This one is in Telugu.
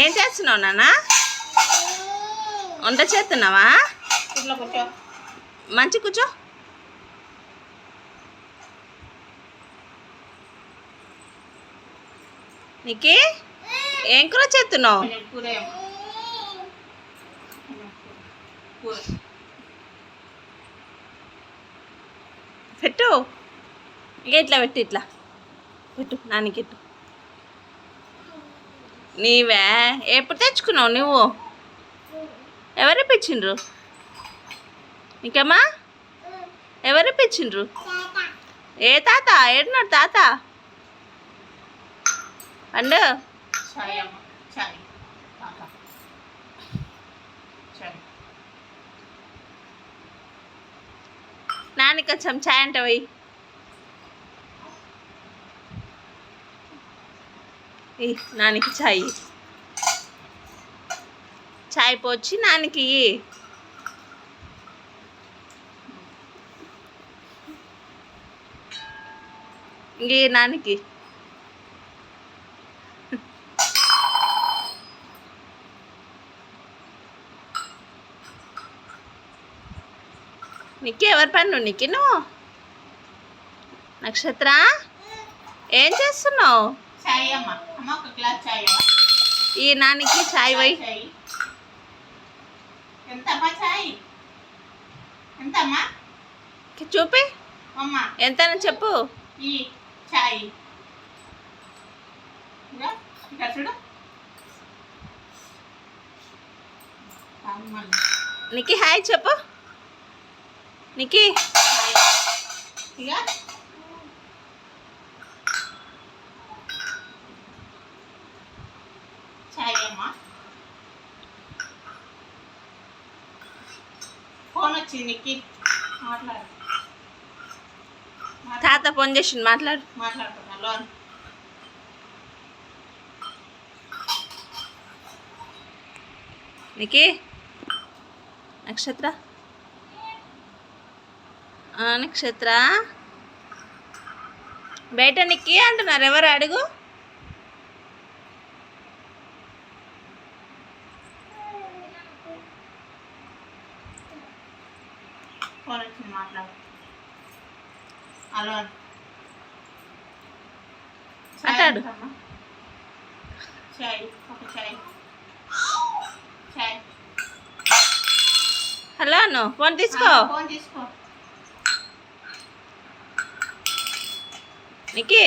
ఏం చేస్తున్నావు నాన్న? వంట చేస్తున్నావా? మంచి కూర్చో. నీకి ఏం కూర చేస్తున్నావు? పెట్టు. ఇక ఇట్లా పెట్టు ఇట్లా. పెట్టు నానికి ఇట్టు నీవే? ఎప్పుడు తెచ్చుకున్నావు నువ్వు? ఎవరు ఇప్పించిండ్రు? నీకమ్మా ఎవరు ఇప్పించిండ్రు? ఏ తాత? ఏడున్నాడు తాత? అండు నాని కొంచెం ఛాయ్ అంటే పోయి. ఈ నానికి చాయ్. చాయ్ ఛాయ్ పోచి నానికి ఇంకే నానికి. నీకు ఎవరి పన్ను నీకు నువ్వు? నక్షత్ర? ఏం చేస్తున్నావు? చాయ్ అమ్మ అమ్మ ఒక గ్లాస్ చాయ్ అమ్మ ఈ నానికి చాయ్ ఎంతమ్మా చాయ్? ఎంతమ్మా? చూపి. అమ్మ. ఎంతని చెప్పు. ఈ చాయ్. చూడు. నీకి హాయ్ చెప్పు. నీకి. ఇక చాయ్ అమ్మా మాట్లాడు. తాత ఫోన్ చేసిండు మాట్లాడు. మాట్లాడుతున్నా లోన్. నీకి నక్షత్ర. నక్షత్ర. బయట నీకి అంటున్నారు ఎవరు అడుగు? వచ్చింది మాట్లాడు. హలో మాట్లాడు. చాయ్ ఒక చాయ్ చాయ్ హలో అను ఫోన్ తీసుకో. ఫోన్ తీసుకో. నీకి